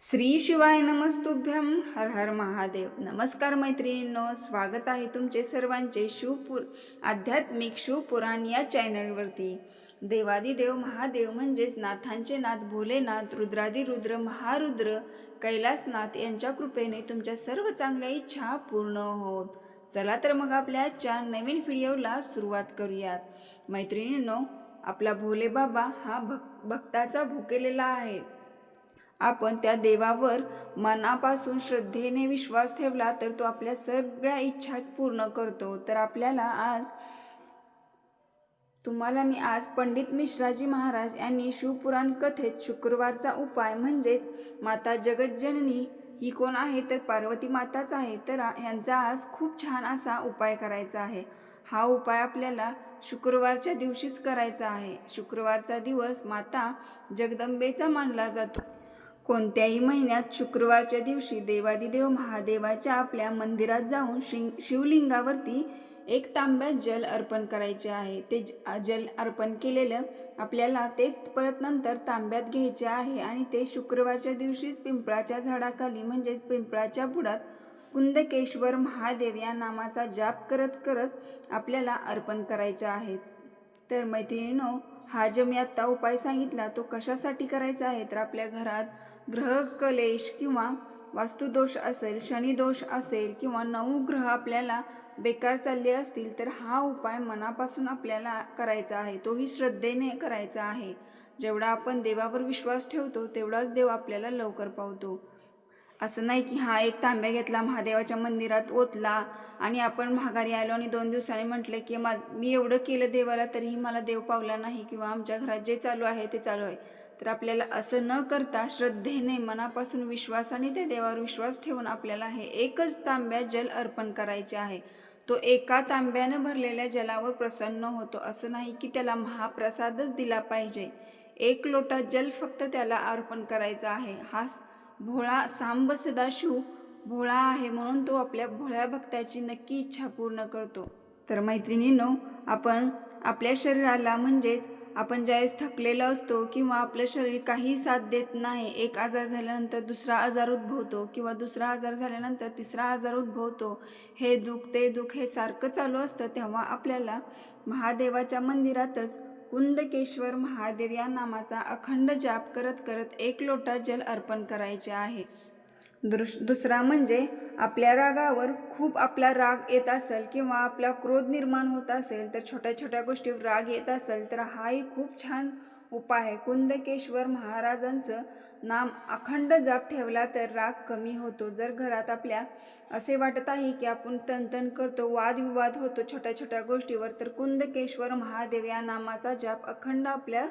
श्री शिवाय नमस्तुभ्यम हर हर महादेव. नमस्कार मैत्रिणींनो स्वागत आहे तुमचे सर्वांचे शिवपुर आध्यात्मिक शिवपुराण या चॅनलवरती. देवादिदेव महादेव म्हणजेच नाथांचे नाथ भोलेनाथ रुद्रादिरुद्र महारुद्र कैलासनाथ यांच्या कृपेने तुमच्या सर्व चांगल्या इच्छा पूर्ण होत. चला तर मग आपल्या आजच्या नवीन व्हिडिओला सुरुवात करूयात. मैत्रिणींनो आपला भोले बाबा हा भक भक्ताचा भुकेलेला आहे. आपण त्या देवावर मनापासून श्रद्धेने विश्वास ठेवला तर तो आपल्या सगळ्या इच्छा पूर्ण करतो. तर आपल्याला आज तुम्हाला मी आज पंडित मिश्राजी महाराज यांनी शिवपुराण कथेत शुक्रवारचा उपाय म्हणजे माता जगज्जननी ही कोण आहे तर पार्वती माताच आहे. तर ह्यांचा आज खूप छान असा उपाय करायचा आहे. हा उपाय आपल्याला शुक्रवारच्या दिवशीच करायचा आहे. शुक्रवारचा दिवस माता जगदंबेचा मानला जातो. कोणत्याही महिन्यात शुक्रवारच्या दिवशी देवादिदेव महादेवाच्या आपल्या मंदिरात जाऊन शिंग शिवलिंगावरती एक तांब्यात जल अर्पण करायचे आहे. ते ज- जल अर्पण केलेलं आपल्याला तेच परत नंतर तांब्यात घ्यायचे आहे आणि ते शुक्रवारच्या दिवशीच पिंपळाच्या झाडाखाली म्हणजेच पिंपळाच्या बुडात कुंदकेश्वर महादेव या नामाचा जाप करत करत आपल्याला अर्पण करायचे आहेत तर मैत्रिणीनो हा जो मी आत्ता उपाय सांगितला तो कशासाठी करायचा आहे? तर आपल्या घरात ग्रह कलेश किंवा वास्तुदोष असेल शनिदोष असेल किंवा नऊ ग्रह आपल्याला बेकार चालले असतील तर हा उपाय मनापासून आपल्याला करायचा आहे. तोही श्रद्धेने करायचा आहे. जेवढा आपण देवावर विश्वास ठेवतो तेवढाच देव आपल्याला लवकर पावतो. असं नाही की हा एक तांब्या घेतला महादेवाच्या मंदिरात ओतला आणि आपण महागारी आलो आणि दोन दिवसांनी म्हटलं की माझ मी एवढं केलं देवाला तरीही मला देव पावला नाही किंवा आमच्या घरात जे चालू आहे ते चालू आहे. तर आपल्याला असं न करता श्रद्धेने मनापासून विश्वासाने त्या देवावर विश्वास ठेवून आपल्याला हे एकच तांब्या जल अर्पण करायचे आहे. तो एका तांब्यानं भरलेल्या जलावर प्रसन्न होतो. असं नाही की त्याला महाप्रसादच दिला पाहिजे. एक लोटा जल फक्त त्याला अर्पण करायचा आहे. हा भोळा सांब सदाशिव भोळा आहे म्हणून तो आपल्या भोळ्या भक्ताची नक्की इच्छा पूर्ण करतो. तर मैत्रिणींनो आपण आपल्या शरीराला म्हणजेच आपण ज्यावेळेस थकलेलो असतो किंवा आपलं शरीर काही साथ देत नाही एक आजार झाल्यानंतर दुसरा आजार उद्भवतो किंवा दुसरा आजार झाल्यानंतर तिसरा आजार उद्भवतो हे दुःख ते दुःख हे सारखं चालू असतं तेव्हा आपल्याला महादेवाच्या मंदिरातच कुंदकेश्वर महादेव या नामाचा अखंड जाप करत करत एक लोटा जल अर्पण करायचे आहे. दृश दुसरा म्हणजे आपल्या रागावर खूप आपला राग येत असेल किंवा आपला क्रोध निर्माण होत असेल तर छोट्या छोट्या गोष्टीवर राग येत असेल तर हाही खूप छान उपाय आहे. कुंदकेश्वर महाराजांचं नाम अखंड जाप ठेवला तर राग कमी होतो. जर घरात आपल्या असे वाटत आहे की आपण तनतन करतो वादविवाद होतो छोट्या छोट्या गोष्टीवर तर कुंदकेश्वर महादेव या नामाचा जाप अखंड आपल्या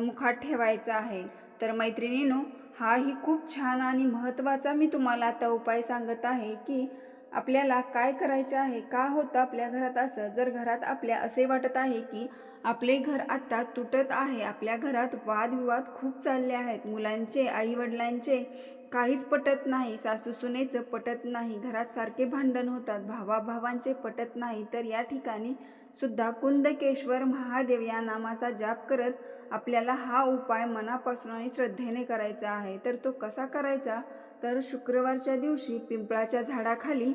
मुखात ठेवायचा आहे. तर मैत्रिणीनो हाही खूप छान आणि महत्त्वाचा मी तुम्हाला आता उपाय सांगत आहे की आपल्याला काय करायचे आहे का होतं आपल्या घरात असं? जर घरात आपल्या असे वाटत आहे की आपले घर आत्ता तुटत आहे आपल्या घरात वादविवाद खूप चालले आहेत मुलांचे आईवडिलांचे काहीच पटत नाही सासूसुनेचं पटत नाही घरात सारखे भांडण होतात भावाभावांचे पटत नाही तर या ठिकाणी सुद्धा कुंदकेश्वर महादेव या नामाचा जाप करत आपल्याला हा उपाय मनापासून आणि श्रद्धेने करायचा आहे. तर तो कसा करायचा? तर शुक्रवारच्या दिवशी पिंपळाच्या झाडाखाली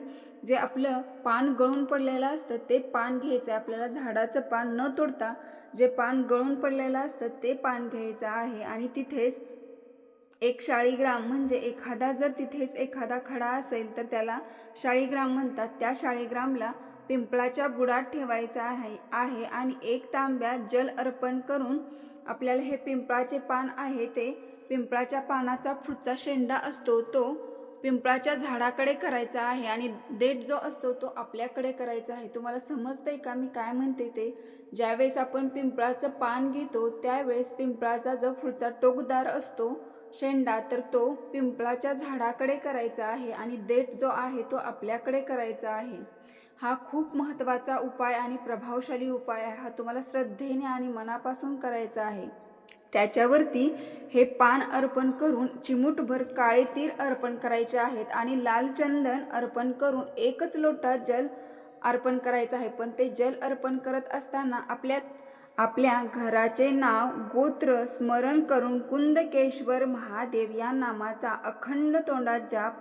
जे आपलं पान गळून पडलेलं असतं ते पान घ्यायचं. आहे आपल्याला झाडाचं पान न तोडता जे पान गळून पडलेलं असतं ते पान घ्यायचं आहे. आणि तिथेच एक शाळीग्राम म्हणजे एखादा जर तिथेच एखादा खडा असेल तर त्याला शाळीग्राम म्हणतात. त्या शाळीग्रामला पिंपळाच्या बुडात ठेवायचा आहे आहे आणि एक तांब्यात जल अर्पण करून आपल्याला हे पिंपळाचे पान आहे ते पिंपळाच्या पानाचा पुढचा शेंडा असतो तो पिंपळाच्या झाडाकडे करायचा आहे आणि देठ जो असतो तो आपल्याकडे करायचा आहे. तुम्हाला समजतंय का? मी काय म्हणते ते? ज्यावेळेस आपण पिंपळाचं पान घेतो त्यावेळेस पिंपळाचा जो पुढचा टोकदार असतो शेंडा तर तो पिंपळाच्या झाडाकडे करायचा आहे आणि देठ जो आहे तो आपल्याकडे करायचा आहे. हा खूप महत्त्वाचा उपाय आणि प्रभावशाली उपाय आहे. हा तुम्हाला श्रद्धेने आणि मनापासून करायचा आहे. त्याच्यावरती हे पान अर्पण करून चिमूटभर काळे तीर अर्पण करायचे आहेत आणि लाल चंदन अर्पण करून एकच लोटा जल अर्पण करायचं आहे. पण ते जल अर्पण करत असताना आपल्या आपल्या घराचे नाव गोत्र स्मरण करून कुंदकेश्वर महादेव या नामाचा अखंड तोंडात जाप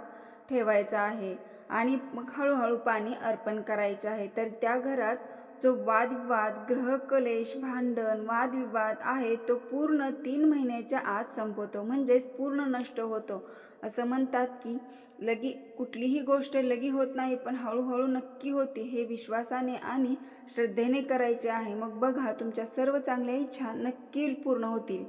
ठेवायचा आहे. आणि मग हळूहळू पाणी अर्पण करायचे आहे. तर त्या घरात जो वादविवाद ग्रहकलेश भांडण वादविवाद आहे तो पूर्ण तीन महिन्याच्या आत संपवतो. म्हणजेच पूर्ण नष्ट होतो. असं म्हणतात की लगी कुठलीही गोष्ट लगी होत नाही पण हळूहळू नक्की होते हे विश्वासाने आणि श्रद्धेने करायचे आहे. मग बघा तुमच्या सर्व चांगल्या इच्छा नक्की पूर्ण होतील.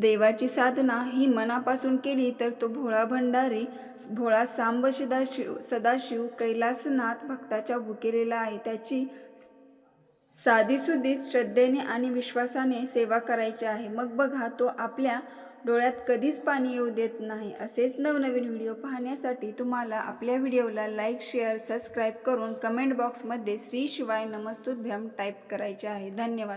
देवाची साधना ही मनापासून केली तर तो भोळा भंडारी भोळा सांब सदाशिव सदाशिव कैलासनाथ भक्ताच्या भुकेलेला आहे. त्याची साधीसुधीच श्रद्धेने आणि विश्वासाने सेवा करायची आहे. मग बघा तो आपल्या डोळ्यात कधीच पाणी येऊ देत नाही. असेच नवनवीन व्हिडिओ पाहण्यासाठी तुम्हाला आपल्या व्हिडिओला लाईक शेअर सबस्क्राईब करून कमेंट बॉक्समध्ये श्री शिवाय नमस्तुभ्यम टाईप करायचे आहे. धन्यवाद.